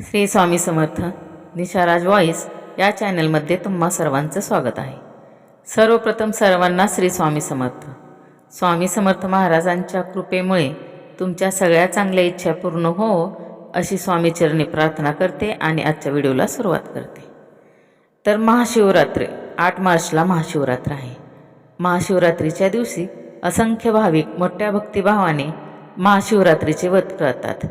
Shri Swami Samarth निशाराज voice या चॅनलमध्ये तुम्हा सर्वांचं स्वागत आहे. सर्वप्रथम सर्वांना श्री स्वामी समर्थ. स्वामी समर्थ महाराजांच्या कृपेमुळे तुमच्या सगळ्या चांगल्या इच्छा पूर्ण हो अशी स्वामीचरणी प्रार्थना करते आणि आजच्या व्हिडिओला सुरुवात करते. तर महाशिवरात्री आठ मार्चला महाशिवरात्र आहे. महाशिवरात्रीच्या दिवशी असंख्य भाविक मोठ्या भक्तिभावाने महाशिवरात्रीचे व्रत करतात.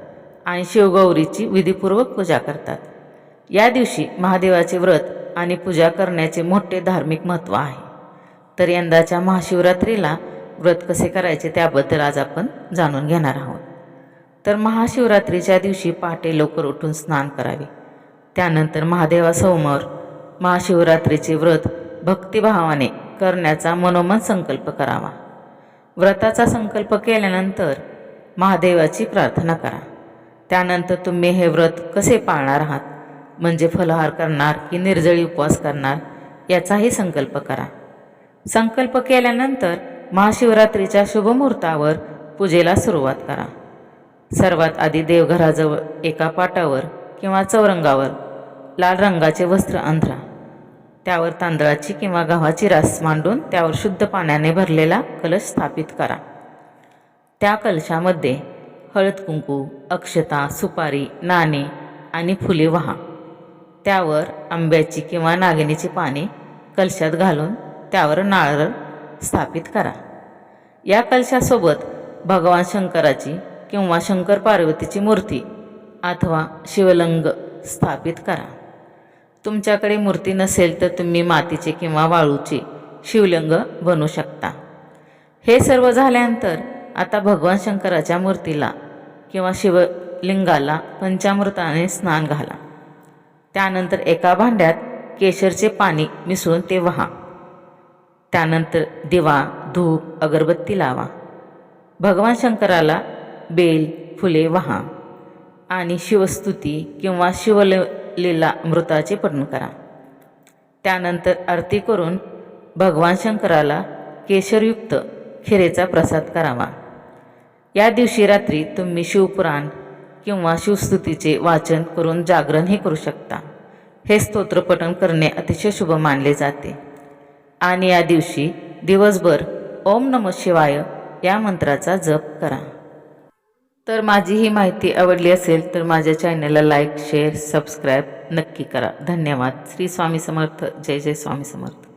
आणि शिवगौरीची विधीपूर्वक पूजा करतात. या दिवशी महादेवाचे व्रत आणि पूजा करण्याचे मोठे धार्मिक महत्त्व आहे. तर यंदाच्या महाशिवरात्रीला व्रत कसे करायचे त्याबद्दल आज आपण जाणून घेणार आहोत. तर महाशिवरात्रीच्या दिवशी पहाटे लवकर उठून स्नान करावे. त्यानंतर महादेवासमोर महाशिवरात्रीचे व्रत भक्तिभावाने करण्याचा मनोमन संकल्प करावा. व्रताचा संकल्प केल्यानंतर महादेवाची प्रार्थना करा. त्यानंतर तुम्ही हे व्रत कसे पाळणार आहात? म्हणजे फलहार करणार की निर्जळी उपवास करणार? याचाही संकल्प करा. संकल्प केल्यानंतर महाशिवरात्रीच्या शुभमुहूर्तावर पूजेला सुरुवात करा. सर्वात आधी देवघराजवळ एका पाटावर किंवा चौरंगावर लाल रंगाचे वस्त्र अंधरा. त्यावर तांदळाची किंवा गव्हाची रास मांडून त्यावर शुद्ध पाण्याने भरलेला कलश स्थापित करा. त्या कलशामध्ये हळद कुंकू अक्षता सुपारी नाणे आणि फुले वहा. त्यावर आंब्याची किंवा नागिनीची पाने कलशात घालून त्यावर नारळ स्थापित करा. या कलशासोबत भगवान शंकराची किंवा शंकर पार्वतीची मूर्ती अथवा शिवलिंग स्थापित करा. तुमच्याकडे मूर्ती नसेल तर तुम्ही मातीचे किंवा वाळूचे शिवलिंग बनवू शकता. हे सर्व झाल्यानंतर आता भगवान शंकराच्या मूर्तीला किंवा शिवलिंगाला पंचामृताने स्नान घाला. त्यानंतर एका भांड्यात केशरचे पाणी मिसळून ते वहा. त्यानंतर दिवा धूप अगरबत्ती लावा. भगवान शंकराला बेल फुले वहा आणि शिवस्तुती किंवा शिवलीला मृताचे पठण करा. त्यानंतर आरती करून भगवान शंकराला केशरयुक्त खिरेचा प्रसाद करावा. या दिवशी रात्री तुम्ही शिवपुराण किंवा शिवस्तुतीचे वाचन करून जागरणही करू शकता. हे स्तोत्रपठन करणे अतिशय शुभ मानले जाते. आणि या दिवशी दिवसभर ओम नम शिवाय या मंत्राचा जप करा. तर माझी ही माहिती आवडली असेल तर माझ्या चॅनलला लाईक शेअर सबस्क्राईब नक्की करा. धन्यवाद. श्री स्वामी समर्थ. जय जय स्वामी समर्थ.